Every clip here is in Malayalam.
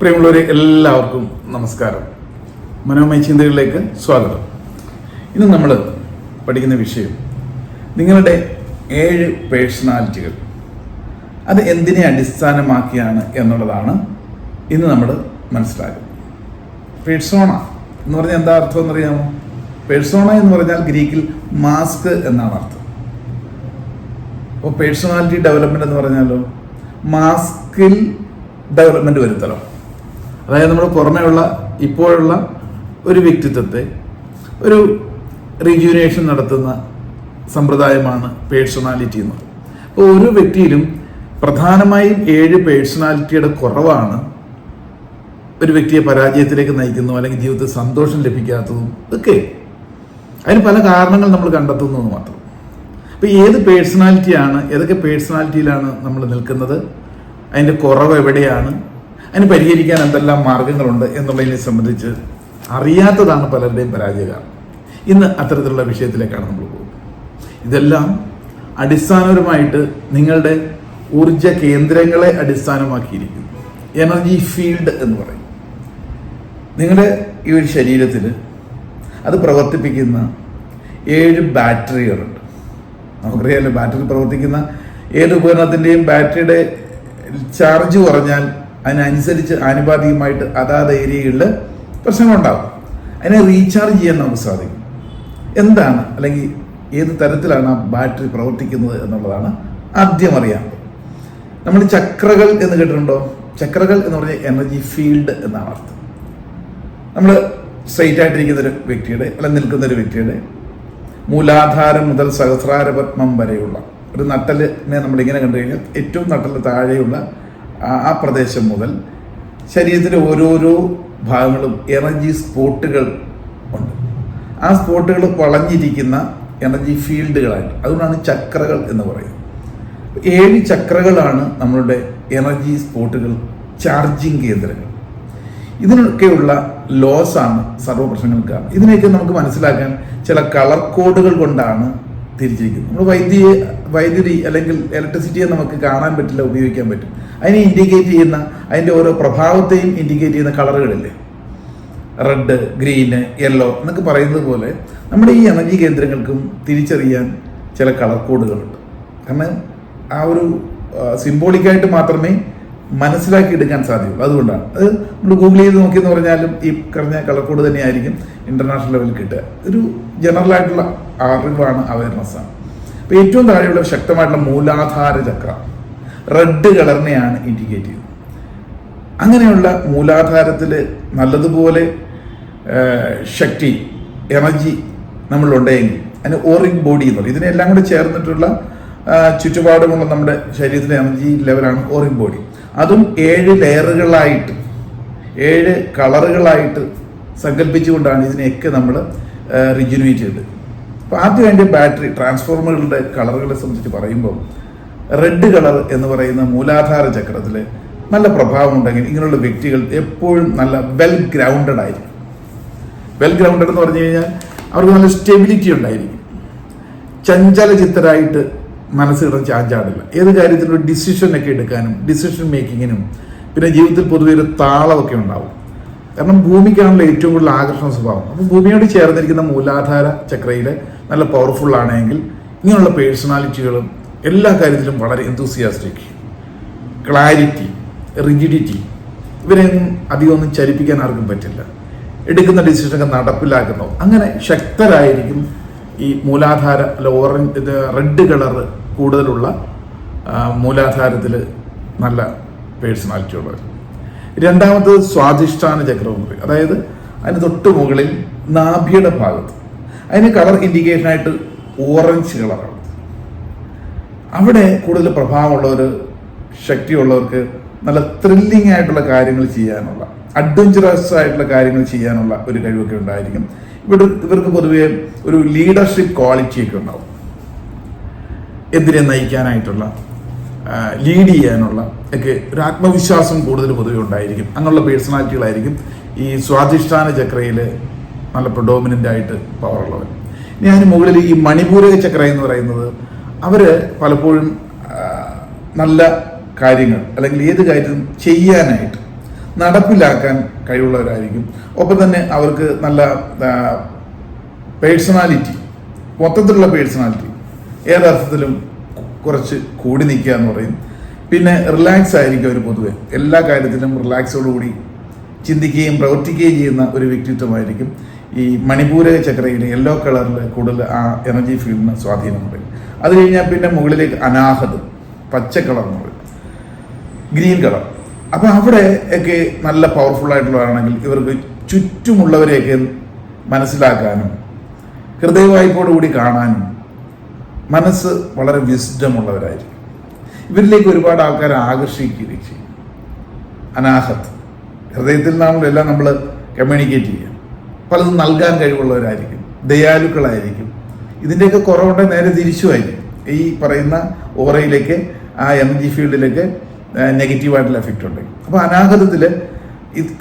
പ്രിയമുള്ളവരെ എല്ലാവർക്കും നമസ്കാരം. മനോമയ ചിന്തകളിലേക്ക് സ്വാഗതം. ഇന്ന് നമ്മൾ പഠിക്കുന്ന വിഷയം നിങ്ങളുടെ ഏഴ് പേഴ്സണാലിറ്റികൾ. അത് എന്തിനെ അടിസ്ഥാനമാക്കിയാണ് എന്നുള്ളതാണ് ഇന്ന് നമ്മൾ മനസ്സിലാക്കുന്നത്. പേഴ്സോണ എന്ന് പറഞ്ഞാൽ എന്താ അർത്ഥം എന്നറിയാമോ? പേഴ്സോണ എന്ന് പറഞ്ഞാൽ ഗ്രീക്കിൽ മാസ്ക് എന്നാണ് അർത്ഥം. അപ്പോൾ പേഴ്സണാലിറ്റി ഡെവലപ്മെന്റ് എന്ന് പറഞ്ഞാലോ? മാസ്കിൽ ഡെവലപ്മെന്റ് വരുത്തലോ? അതായത് നമ്മൾ പുറമെയുള്ള ഇപ്പോഴുള്ള ഒരു വ്യക്തിത്വത്തെ ഒരു റിജുവിനേഷൻ നടത്തുന്ന സമ്പ്രദായമാണ് പേഴ്സണാലിറ്റി എന്ന് അപ്പോൾ ഒരു വ്യക്തിയിലും പ്രധാനമായും ഏഴ് പേഴ്സണാലിറ്റിയുടെ കുറവാണ് ഒരു വ്യക്തിയെ പരാജയത്തിലേക്ക് നയിക്കുന്നു അല്ലെങ്കിൽ ജീവിതത്തിൽ സന്തോഷം ലഭിക്കാത്തതും ഒക്കെ. അതിന് പല കാരണങ്ങൾ നമ്മൾ കണ്ടെത്തുന്നു എന്ന് മാത്രം. അപ്പോൾ ഏത് പേഴ്സണാലിറ്റിയാണ് ഏതൊക്കെ പേഴ്സണാലിറ്റിയിലാണ് നമ്മൾ നിൽക്കുന്നത്? അതിന്റെ കുറവ് എവിടെയാണ്? അതിന് പരിഹരിക്കാൻ എന്തെല്ലാം മാർഗങ്ങളുണ്ട് എന്നുള്ളതിനെ സംബന്ധിച്ച് അറിയാത്തതാണ് പലരുടെയും പരാജയ കാരണം ഇന്ന് അത്തരത്തിലുള്ള വിഷയത്തിലേക്കാണ് നമ്മൾ പോകുന്നത്. ഇതെല്ലാം അടിസ്ഥാനപരമായിട്ട് നിങ്ങളുടെ ഊർജ കേന്ദ്രങ്ങളെ അടിസ്ഥാനമാക്കിയിരിക്കുന്നു. എനർജി ഫീൽഡ് എന്ന് പറയും. നിങ്ങളുടെ ഈ ഒരു ശരീരത്തിൽ അത് പ്രവർത്തിപ്പിക്കുന്ന ഏഴ് ബാറ്ററികളുണ്ട്. നമുക്കറിയാമല്ലോ ബാറ്ററി പ്രവർത്തിക്കുന്ന ഏത് ഉപകരണത്തിന്റെയും ബാറ്ററിയുടെ ചാർജ് കുറഞ്ഞാൽ അതിനനുസരിച്ച് ആനുപാതികമായിട്ട് അതാത് ഏരിയകളിൽ പ്രശ്നങ്ങളുണ്ടാകും അതിനെ റീചാർജ് ചെയ്യാൻ നമുക്ക് സാധിക്കും. എന്താണ്? അല്ലെങ്കിൽ ഏത് തരത്തിലാണ് ആ ബാറ്ററി പ്രവർത്തിക്കുന്നത് എന്നുള്ളതാണ് ആദ്യം അറിയാം. നമ്മൾ ചക്രകൾ എന്ന് കേട്ടിട്ടുണ്ടോ? ചക്രകൾ എന്ന് പറഞ്ഞാൽ എനർജി ഫീൽഡ് എന്നാണ് അർത്ഥം. നമ്മൾ സ്ട്രൈറ്റ് ആയിട്ടിരിക്കുന്ന ഒരു വ്യക്തിയുടെ അല്ലെങ്കിൽ നിൽക്കുന്ന ഒരു വ്യക്തിയുടെ മൂലാധാരം മുതൽ സഹസ്രാരപത്മം വരെയുള്ള ഒരു നട്ടലിനെ നമ്മളിങ്ങനെ കണ്ടു കഴിഞ്ഞാൽ ഏറ്റവും നട്ടൽ താഴെയുള്ള ആ- പ്രദേശം മുതൽ ശരീരത്തിലെ ഓരോരോ ഭാഗങ്ങളും എനർജി സ്പോട്ടുകൾ ഉണ്ട്. ആ സ്പോട്ടുകൾ വളഞ്ഞിരിക്കുന്ന എനർജി ഫീൽഡുകളായിട്ട്. അതുകൊണ്ടാണ് ചക്രകൾ എന്ന് പറയുന്നത്. ഏഴ് ചക്രകളാണ് നമ്മളുടെ എനർജി സ്പോട്ടുകൾ ചാർജിങ് കേന്ദ്രങ്ങൾ. ഇതിനൊക്കെയുള്ള ലോസാണ് സർവ പ്രശ്നങ്ങൾക്ക് ഇതിനെയൊക്കെ നമുക്ക് മനസ്സിലാക്കാൻ ചില കളർ കോഡുകൾ കൊണ്ടാണ് തിരിച്ചിരിക്കുന്നത് നമ്മൾ വൈദ്യുതി വൈദ്യുതി അല്ലെങ്കിൽ ഇലക്ട്രിസിറ്റിയെ നമുക്ക് കാണാൻ പറ്റില്ല ഉപയോഗിക്കാൻ പറ്റും. അതിനെ ഇൻഡിക്കേറ്റ് ചെയ്യുന്ന അതിന്റെ ഓരോ പ്രഭാവത്തെയും ഇൻഡിക്കേറ്റ് ചെയ്യുന്ന കളറുകളില്ലേ? റെഡ് ഗ്രീന് യെല്ലോ എന്നൊക്കെ പറയുന്നത് പോലെ നമ്മുടെ ഈ എനർജി കേന്ദ്രങ്ങൾക്കും തിരിച്ചറിയാൻ ചില കളർ കോഡുകളുണ്ട്. കാരണം ആ ഒരു സിംബോളിക്കായിട്ട് മാത്രമേ മനസ്സിലാക്കി എടുക്കാൻ സാധ്യമുള്ളൂ അതുകൊണ്ടാണ്. അത് നമ്മൾ ഗൂഗിൾ ചെയ്ത് നോക്കിയെന്ന് പറഞ്ഞാലും ഈ പറഞ്ഞ കളർ കോഡ് തന്നെയായിരിക്കും ഇന്റർനാഷണൽ ലെവലിൽ കിട്ടുക. ഒരു ജനറൽ ആയിട്ടുള്ള അറിവാണ് അവയർനെസ് ആണ് അപ്പോൾ ഏറ്റവും താഴെയുള്ള ശക്തമായിട്ടുള്ള മൂലാധാര ചക്ര. റെഡ് കളറിനെയാണ് ഇൻഡിക്കേറ്റ് ചെയ്യുന്നത്. അങ്ങനെയുള്ള മൂലാധാരത്തിൽ നല്ലതുപോലെ ശക്തി എനർജി നമ്മളുണ്ടെങ്കിൽ അതിന് ഓറിങ് ബോഡി എന്ന് പറയും. ഇതിനെല്ലാം കൂടെ ചേർന്നിട്ടുള്ള ചുറ്റുപാടുമുള്ള നമ്മുടെ ശരീരത്തിലെ എനർജി ലെവലാണ് ഓറിങ് ബോഡി അതും ഏഴ് ലെയറുകളായിട്ട് ഏഴ് കളറുകളായിട്ട് സങ്കല്പിച്ചുകൊണ്ടാണ് ഇതിനെയൊക്കെ നമ്മൾ റിജുനുവേറ്റ് ചെയ്തത്. അപ്പോൾ ആദ്യം അതിന്റെ ബാറ്ററി ട്രാൻസ്ഫോർമറുകളുടെ കളറുകളെ സംബന്ധിച്ച് പറയുമ്പോൾ റെഡ് കളർ എന്ന് പറയുന്ന മൂലാധാര ചക്രത്തിൽ നല്ല പ്രഭാവം ഉണ്ടെങ്കിൽ ഇങ്ങനെയുള്ള വ്യക്തികൾ എപ്പോഴും നല്ല വെൽ ഗ്രൗണ്ടഡ് ആയിരിക്കും. വെൽ ഗ്രൗണ്ടഡ് എന്ന് പറഞ്ഞു കഴിഞ്ഞാൽ അവർക്ക് നല്ല സ്റ്റെബിലിറ്റി ഉണ്ടായിരിക്കും. ചഞ്ചല ചഞ്ചലചിത്തരായിട്ട് മനസ്സ് കിടന്ന് ചാഞ്ചാടില്ല. ഏത് കാര്യത്തിലും ഒരു ഡിസിഷൻ ഒക്കെ എടുക്കാനും ഡിസിഷൻ മേക്കിങ്ങിനും പിന്നെ ജീവിതത്തിൽ പൊതുവെ ഒരു താളമൊക്കെ ഉണ്ടാവും. കാരണം ഭൂമിക്കാണല്ലോ ഏറ്റവും കൂടുതൽ ആകർഷണ സ്വഭാവം. അപ്പം ഭൂമിയോട് ചേർന്നിരിക്കുന്ന മൂലാധാര ചക്രയിൽ നല്ല പവർഫുൾ ആണെങ്കിൽ ഇങ്ങനെയുള്ള പേഴ്സണാലിറ്റികളും എല്ലാ കാര്യത്തിലും വളരെ എന്തൂസിയാസ്റ്റിക് ക്ലാരിറ്റി റിജിഡിറ്റി ഇവരെയൊന്നും അധികം ഒന്നും ചലിപ്പിക്കാൻ ആർക്കും പറ്റില്ല. എടുക്കുന്ന ഡിസിഷനൊക്കെ നടപ്പിലാക്കുന്നു അങ്ങനെ ശക്തരായിരിക്കും ഈ മൂലാധാര അല്ല ഓറഞ്ച് റെഡ് കളർ കൂടുതലുള്ള മൂലാധാരത്തിൽ നല്ല പേഴ്സണാലിറ്റി ഉള്ളവർ രണ്ടാമത്തത് സ്വാധിഷ്ഠാന ചക്രം അതായത് അതിന് തൊട്ട് മുകളിൽ നാഭിയുടെ ഭാഗത്ത്. അതിന് കളർ ഇൻഡിക്കേഷനായിട്ട് ഓറഞ്ച് കളറാണ്. അവിടെ കൂടുതൽ പ്രഭാവമുള്ളവർ ശക്തിയുള്ളവർക്ക് നല്ല ത്രില്ലിംഗ് ആയിട്ടുള്ള കാര്യങ്ങൾ ചെയ്യാനുള്ള അഡ്വഞ്ചറസ് ആയിട്ടുള്ള കാര്യങ്ങൾ ചെയ്യാനുള്ള ഒരു കഴിവൊക്കെ ഉണ്ടായിരിക്കും. ഇവിടെ ഇവർക്ക് പൊതുവേ ഒരു ലീഡർഷിപ്പ് ക്വാളിറ്റിയൊക്കെ ഉണ്ടാവും. എതിരെ നയിക്കാനായിട്ടുള്ള ലീഡ് ചെയ്യാനുള്ള ഒക്കെ ഒരു ആത്മവിശ്വാസം കൂടുതൽ പൊതുവെ ഉണ്ടായിരിക്കും. അങ്ങനെയുള്ള പേഴ്സണാലിറ്റികളായിരിക്കും ഈ സ്വാധിഷ്ഠാന ചക്രയിൽ നല്ല പ്രൊഡോമിനന്റ് ആയിട്ട് പവറുള്ളവർ ഇനി ഞാൻ മുകളിൽ ഈ മണിപൂരക ചക്ര എന്ന് പറയുന്നത് അവർ പലപ്പോഴും നല്ല കാര്യങ്ങൾ അല്ലെങ്കിൽ ഏത് കാര്യവും ചെയ്യാനായിട്ട് നടപ്പിലാക്കാൻ കഴിവുള്ളവരായിരിക്കും. ഒപ്പം തന്നെ അവർക്ക് നല്ല പേഴ്സണാലിറ്റി മൊത്തത്തിലുള്ള പേഴ്സണാലിറ്റി ഏതർത്ഥത്തിലും കുറച്ച് കൂടി നിൽക്കുക എന്ന് പറയും. പിന്നെ റിലാക്സ് ആയിരിക്കും അവർ പൊതുവെ. എല്ലാ കാര്യത്തിലും റിലാക്സോടുകൂടി ചിന്തിക്കുകയും പ്രവർത്തിക്കുകയും ചെയ്യുന്ന ഒരു വ്യക്തിത്വമായിരിക്കും. ഈ മണിപൂര ചക്രയിലെ യെല്ലോ കളറിൽ കൂടുതൽ ആ എനർജി ഫീൽഡിന് സ്വാധീനമുണ്ട് അത് കഴിഞ്ഞാൽ പിന്നെ മുകളിലേക്ക് അനാഹത് പച്ച കളർ എന്ന് പറയും. ഗ്രീൻ കളർ അപ്പോൾ അവിടെ ഒക്കെ നല്ല പവർഫുൾ ആയിട്ടുള്ളതാണെങ്കിൽ ഇവർക്ക് ചുറ്റുമുള്ളവരെയൊക്കെ മനസ്സിലാക്കാനും ഹൃദയവായ്പോടുകൂടി കാണാനും മനസ്സ് വളരെ വിസ്ഡം ഉള്ളവരായിരിക്കും ഇവരിലേക്ക് ഒരുപാട് ആൾക്കാരെ ആകർഷിക്കുകയും ചെയ്യും. അനാഹത്ത്. ഹൃദയത്തിൽ എല്ലാം നമ്മൾ കമ്മ്യൂണിക്കേറ്റ് ചെയ്യുക. പലതും നൽകാൻ കഴിവുള്ളവരായിരിക്കും. ദയാലുക്കളായിരിക്കും. ഇതിന്റെയൊക്കെ കുറവുണ്ടെ നേരെ തിരിച്ചുമായിരിക്കും ഈ പറയുന്ന ഓറയിലേക്ക് ആ എം ജി ഫീൽഡിലേക്ക് നെഗറ്റീവായിട്ടുള്ള എഫക്റ്റ് ഉണ്ടെങ്കിൽ അപ്പോൾ അനാഗതത്തിൽ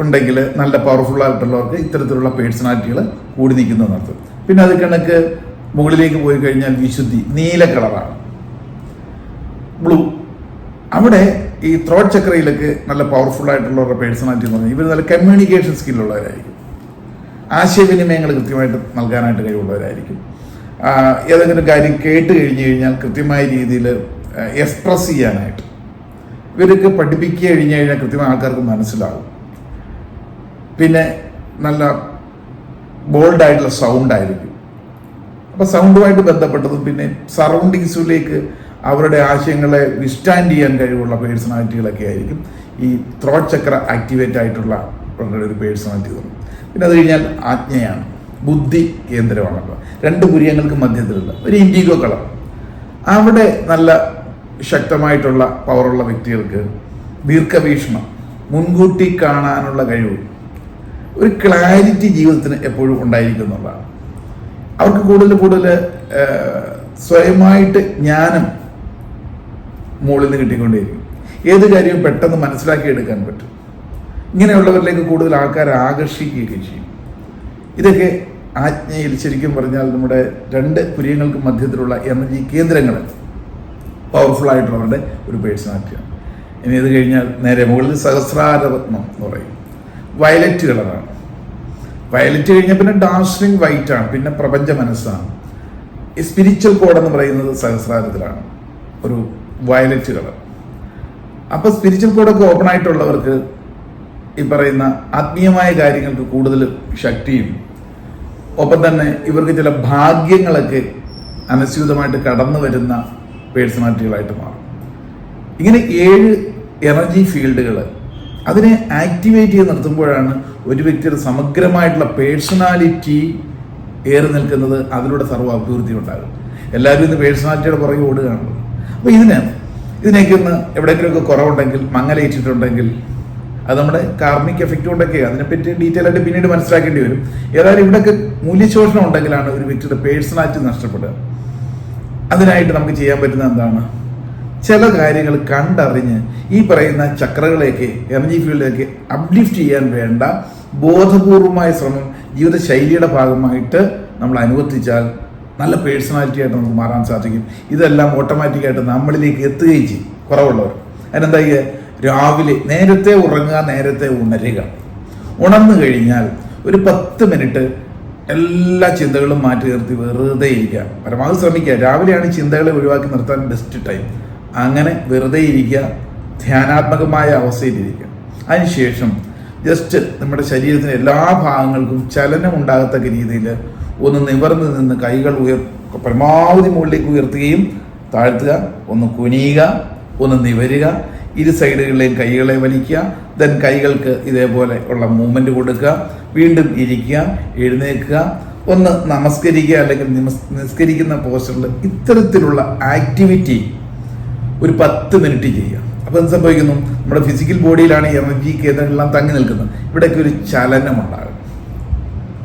ഉണ്ടെങ്കിൽ നല്ല പവർഫുൾ ആയിട്ടുള്ളവർക്ക് ഇത്തരത്തിലുള്ള പേഴ്സണാലിറ്റികൾ കൂടി നിൽക്കുന്നു നടത്തും പിന്നെ അത് കണക്ക് മുകളിലേക്ക് പോയി കഴിഞ്ഞാൽ വിശുദ്ധി നീല കളറാണ്. ബ്ലൂ അവിടെ ഈ ത്രോട്ട് ചക്രയിലൊക്കെ നല്ല പവർഫുൾ ആയിട്ടുള്ളവരുടെ പേഴ്സണാലിറ്റി എന്ന് പറഞ്ഞാൽ ഇവർ നല്ല കമ്മ്യൂണിക്കേഷൻ സ്കില്ലുള്ളവരായിരിക്കും ആശയവിനിമയങ്ങൾ കൃത്യമായിട്ട് നൽകാനായിട്ട് കഴിവുള്ളവരായിരിക്കും. ഏതെങ്കിലും കാര്യം കേട്ട് കഴിഞ്ഞു കഴിഞ്ഞാൽ കൃത്യമായ രീതിയിൽ എക്സ്പ്രസ് ചെയ്യാനായിട്ട്. ഇവർക്ക് പഠിപ്പിക്കുക കഴിഞ്ഞു കഴിഞ്ഞാൽ കൃത്യമായ ആൾക്കാർക്ക് മനസ്സിലാവും. പിന്നെ നല്ല ബോൾഡായിട്ടുള്ള സൗണ്ട് ആയിരിക്കും. അപ്പൊ സൗണ്ടുമായിട്ട് ബന്ധപ്പെട്ടതും പിന്നെ സറൗണ്ടിങ്സിലേക്ക് അവരുടെ ആശയങ്ങളെ വിസ്റ്റാൻഡ് ചെയ്യാൻ കഴിവുള്ള പേഴ്സണാലിറ്റികളൊക്കെ ആയിരിക്കും. ഈ ത്രോട്ട് ചക്ര ആക്ടിവേറ്റ് ആയിട്ടുള്ള ഒരു പേഴ്സണാലിറ്റി തോന്നും പിന്നെ അത് കഴിഞ്ഞാൽ ആജ്ഞയാണ്. ബുദ്ധി കേന്ദ്രമാണല്ലോ രണ്ട് പുരിയങ്ങൾക്ക് മധ്യത്തിലുള്ള ഒരു ഇൻഡിഗോ കളർ അവിടെ നല്ല ശക്തമായിട്ടുള്ള പവറുള്ള വ്യക്തികൾക്ക് ദീർഘവീക്ഷണം മുൻകൂട്ടി കാണാനുള്ള കഴിവ് ഒരു ക്ലാരിറ്റി ജീവിതത്തിന് എപ്പോഴും ഉണ്ടായിരിക്കും എന്നുള്ളതാണ്. അവർക്ക് കൂടുതൽ കൂടുതൽ സ്വയമായിട്ട് ജ്ഞാനം മുകളിൽ നിന്ന് കിട്ടിക്കൊണ്ടേയിരിക്കും. ഏത് കാര്യവും പെട്ടെന്ന് മനസ്സിലാക്കിയെടുക്കാൻ പറ്റും. ഇങ്ങനെയുള്ളവരിലേക്ക് കൂടുതൽ ആൾക്കാരെ ആകർഷിക്കുകയൊക്കെ ചെയ്യും. ഇതൊക്കെ ആജ്ഞയിൽ ശരിക്കും പറഞ്ഞാൽ നമ്മുടെ രണ്ട് പുരിയങ്ങൾക്ക് മധ്യത്തിലുള്ള എനർജി കേന്ദ്രങ്ങൾ പവർഫുൾ ആയിട്ടുള്ളവരുടെ ഒരു പേഴ്സണാലിറ്റിയാണ്. ഇനി ഇത് കഴിഞ്ഞാൽ നേരെ മുകളിൽ സഹസ്രാരത്നം എന്ന് പറയും. വയലറ്റ് കളറാണ് വയലറ്റ് കഴിഞ്ഞാൽ പിന്നെ ഡാർസ്ലിംഗ് വൈറ്റ് ആണ് പിന്നെ പ്രപഞ്ച മനസ്സാണ്. സ്പിരിച്വൽ കോഡ് എന്ന് പറയുന്നത് സഹസ്രാരത്തിലാണ് ഒരു വയലറ്റ് കളർ അപ്പോൾ സ്പിരിച്വൽ കോഡൊക്കെ ഓപ്പൺ ആയിട്ടുള്ളവർക്ക് ഈ പറയുന്ന ആത്മീയമായ കാര്യങ്ങൾക്ക് കൂടുതൽ ശക്തിയും ഒപ്പം തന്നെ ഇവർക്ക് ചില ഭാഗ്യങ്ങളൊക്കെ അനുസ്യൂതമായിട്ട് കടന്നു വരുന്ന പേഴ്സണാലിറ്റികളായിട്ട് മാറും. ഇങ്ങനെ ഏഴ് എനർജി ഫീൽഡുകൾ അതിനെ ആക്ടിവേറ്റ് ചെയ്ത് നിർത്തുമ്പോഴാണ് ഒരു വ്യക്തിയുടെ സമഗ്രമായിട്ടുള്ള പേഴ്സണാലിറ്റി ഏറി നിൽക്കുന്നത് അതിലൂടെ സർവ അഭിവൃദ്ധി ഉണ്ടാകും. എല്ലാവരും ഇന്ന് പേഴ്സണാലിറ്റിയുടെ പുറകെ ഓടുകയാണല്ലോ അപ്പോൾ ഇതിന് ഇതിനൊക്കെ ഒന്ന് എവിടെയെങ്കിലുമൊക്കെ കുറവുണ്ടെങ്കിൽ മങ്ങലേറ്റിട്ടുണ്ടെങ്കിൽ അത് നമ്മുടെ കാർമിക് എഫക്റ്റ് കൊണ്ടൊക്കെ അതിനെപ്പറ്റി ഡീറ്റെയിൽ ആയിട്ട് പിന്നീട് മനസ്സിലാക്കേണ്ടി വരും. ഏതായാലും ഇവിടെയൊക്കെ മൂല്യശോഷണം ഉണ്ടെങ്കിലാണ് ഒരു വ്യക്തിയുടെ പേഴ്സണാലിറ്റി നഷ്ടപ്പെടുക. അതിനായിട്ട് നമുക്ക് ചെയ്യാൻ പറ്റുന്ന എന്താണ്? ചില കാര്യങ്ങൾ കണ്ടറിഞ്ഞ് ഈ പറയുന്ന ചക്രകളെയൊക്കെ എനർജി ഫീൽഡിലേക്ക് അപ്ലിഫ്റ്റ് ചെയ്യാൻ വേണ്ട ബോധപൂർവമായ ശ്രമം ജീവിതശൈലിയുടെ ഭാഗമായിട്ട് നമ്മൾ അനുവർത്തിച്ചാൽ നല്ല പേഴ്സണാലിറ്റി ആയിട്ട് നമുക്ക് മാറാൻ സാധിക്കും. ഇതെല്ലാം ഓട്ടോമാറ്റിക്കായിട്ട് നമ്മളിലേക്ക് എത്തുകയും ചെയ്യും കുറവുള്ളവർ. അതിനെന്താ രാവിലെ നേരത്തെ ഉറങ്ങുക നേരത്തെ ഉണരുക. ഉണർന്നു കഴിഞ്ഞാൽ ഒരു പത്ത് മിനിറ്റ് എല്ലാ ചിന്തകളും മാറ്റി നിർത്തി വെറുതെ ഇരിക്കുക. പരമാവധി ശ്രമിക്കുക. രാവിലെയാണ് ചിന്തകളെ ഒഴിവാക്കി നിർത്താൻ ബെസ്റ്റ് ടൈം അങ്ങനെ വെറുതെ ഇരിക്കുക ധ്യാനാത്മകമായ അവസ്ഥയിലിരിക്കുക. അതിനുശേഷം ജസ്റ്റ് നമ്മുടെ ശരീരത്തിന് എല്ലാ ഭാഗങ്ങൾക്കും ചലനം ഉണ്ടാകത്തക്ക രീതിയിൽ ഒന്ന് നിവർന്ന് നിന്ന് കൈകൾ ഉയർ പരമാവധി മുകളിലേക്ക് ഉയർത്തുകയും താഴ്ത്തുക ഒന്ന് കുനിയുക ഒന്ന് നിവരുക ഇരു സൈഡുകളിലെയും കൈകളെ വലിക്കുക ദെൻ കൈകൾക്ക് ഇതേപോലെ ഉള്ള മൂവ്മെന്റ് കൊടുക്കുക വീണ്ടും ഇരിക്കുക എഴുന്നേൽക്കുക ഒന്ന് നമസ്കരിക്കുക അല്ലെങ്കിൽ നിമസ് നിസ്കരിക്കുന്ന പോസ്റ്ററിൽ ഇത്തരത്തിലുള്ള ആക്ടിവിറ്റി ഒരു പത്ത് മിനിറ്റ് ചെയ്യുക അപ്പോൾ എന്ത് സംഭവിക്കുന്നു? നമ്മുടെ ഫിസിക്കൽ ബോഡിയിലാണ് എനർജി കേന്ദ്രങ്ങളെല്ലാം തങ്ങി നിൽക്കുന്നത്. ഇവിടേക്ക് ഒരു ചലനം ഉണ്ടാകും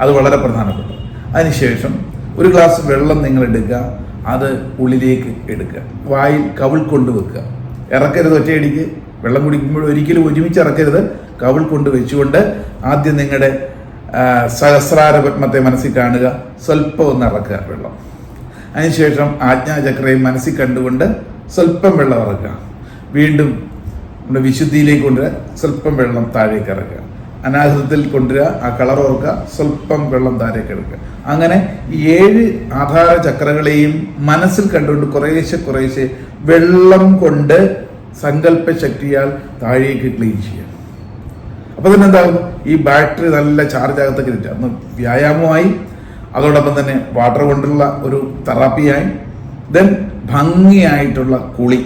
അത് വളരെ പ്രധാനപ്പെട്ടു അതിനുശേഷം ഒരു ഗ്ലാസ് വെള്ളം നിങ്ങൾ എടുക്കുക. അത് ഉള്ളിലേക്ക് എടുക്കുക. വായിൽ കവിൾ കൊണ്ട് വെക്കുക. ഇറക്കരുത് ഒറ്റയടിക്ക്. വെള്ളം കുടിക്കുമ്പോൾ ഒരിക്കലും ഒരുമിച്ച് ഇറക്കരുത്. കവിൾ കൊണ്ട് വെച്ചുകൊണ്ട് ആദ്യം നിങ്ങളുടെ സഹസ്രാര പത്മത്തെ മനസ്സിൽ കാണുക. സ്വല്പം ഒന്ന് ഇറക്കുക വെള്ളം. അതിനുശേഷം ആജ്ഞാചക്രയും മനസ്സിൽ കണ്ടുകൊണ്ട് സ്വല്പം വെള്ളം ഇറക്കുക. വീണ്ടും നമ്മുടെ വിശുദ്ധിയിലേക്ക് കൊണ്ടുവരിക സ്വല്പം വെള്ളം താഴേക്ക് ഇറക്കുക. അനാഹൃതത്തിൽ കൊണ്ടുവരിക ആ കളർ ഓർക്കുക സ്വല്പം വെള്ളം താഴേക്ക് എടുക്കുക. അങ്ങനെ ഏഴ് ആധാര ചക്രകളെയും മനസ്സിൽ കണ്ടുകൊണ്ട് കുറേശ്ശെ കുറേശ്ശെ വെള്ളം കൊണ്ട് സങ്കല്പ ശക്തിയാൽ താഴേക്ക് ക്ലീൻ ചെയ്യുക. അപ്പൊ തന്നെ എന്താകും ഈ ബാറ്ററി നല്ല ചാർജ് ആകത്തൊക്കെ കിട്ടുക അന്ന് വ്യായാമമായി അതോടൊപ്പം തന്നെ വാട്ടർ കൊണ്ടുള്ള ഒരു തെറാപ്പിയായി ദെൻ ഭംഗിയായിട്ടുള്ള കുളി.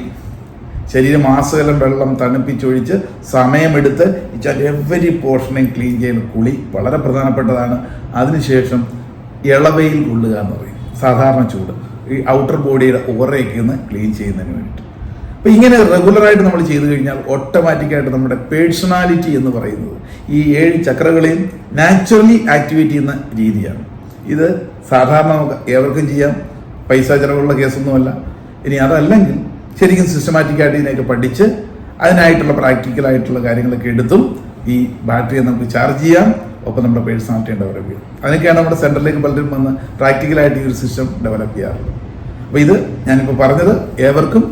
ശരീരം മാസകലം വെള്ളം തണുപ്പിച്ചൊഴിച്ച് സമയമെടുത്ത് എവരി പോർഷനെയും ക്ലീൻ ചെയ്യുന്ന കുളി വളരെ പ്രധാനപ്പെട്ടതാണ്. അതിനുശേഷം ഇളവയിൽ കൊള്ളുക എന്ന് പറയും. സാധാരണ ചൂട്. ഈ ഔട്ടർ ബോഡിയുടെ ഓറയൊക്കെ ഒന്ന് ക്ലീൻ ചെയ്യുന്നതിന് വേണ്ടിയിട്ട്. അപ്പോൾ ഇങ്ങനെ റെഗുലറായിട്ട് നമ്മൾ ചെയ്തു കഴിഞ്ഞാൽ ഓട്ടോമാറ്റിക്കായിട്ട് നമ്മുടെ പേഴ്സണാലിറ്റി എന്ന് പറയുന്നത് ഈ ഏഴ് ചക്രകളെയും നാച്ചുറലി ആക്ടിവേറ്റ് ചെയ്യുന്ന രീതിയാണ്. ഇത് സാധാരണ നമുക്ക് ഏവർക്കും ചെയ്യാം. പൈസ ചിലവുള്ള കേസൊന്നുമല്ല. ഇനി അതല്ലെങ്കിൽ ശരിക്കും സിസ്റ്റമാറ്റിക് ആയിട്ട് ഇതിനെയൊക്കെ പഠിച്ച് അതിനായിട്ടുള്ള പ്രാക്ടിക്കൽ ആയിട്ടുള്ള കാര്യങ്ങളൊക്കെ എടുത്തും ഈ ബാറ്ററിയെ നമുക്ക് ചാർജ് ചെയ്യാം. ഒപ്പം നമ്മുടെ പേഴ്സണാലിറ്റി ഡെവലപ്പ് ചെയ്യാം. അതിനൊക്കെയാണ് നമ്മുടെ സെന്ററിലേക്ക് പലരും വന്ന് പ്രാക്ടിക്കലായിട്ട് ഈ ഒരു സിസ്റ്റം ഡെവലപ്പ് ചെയ്യാറുള്ളത് അപ്പോൾ ഇത് ഞാനിപ്പോൾ പറഞ്ഞത് ഏവർക്കും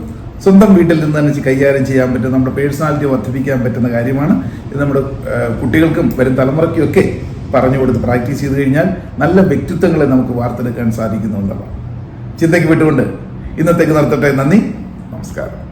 സ്വന്തം വീട്ടിൽ നിന്ന് തന്നെ കൈകാര്യം ചെയ്യാൻ പറ്റും നമ്മുടെ പേഴ്സണാലിറ്റി വർദ്ധിപ്പിക്കാൻ പറ്റുന്ന കാര്യമാണ്. ഇത് നമ്മുടെ കുട്ടികൾക്കും വരും തലമുറയ്ക്കും ഒക്കെ പറഞ്ഞു കൊടുത്ത് പ്രാക്ടീസ് ചെയ്ത് കഴിഞ്ഞാൽ നല്ല വ്യക്തിത്വങ്ങളെ നമുക്ക് വാർത്തെടുക്കാൻ സാധിക്കുന്നുണ്ടല്ലോ. ചിന്തയ്ക്ക് വിട്ടുകൊണ്ട് ഇന്നത്തേക്ക് നിർത്തട്ടെ. നന്ദി. നമസ്കാരം.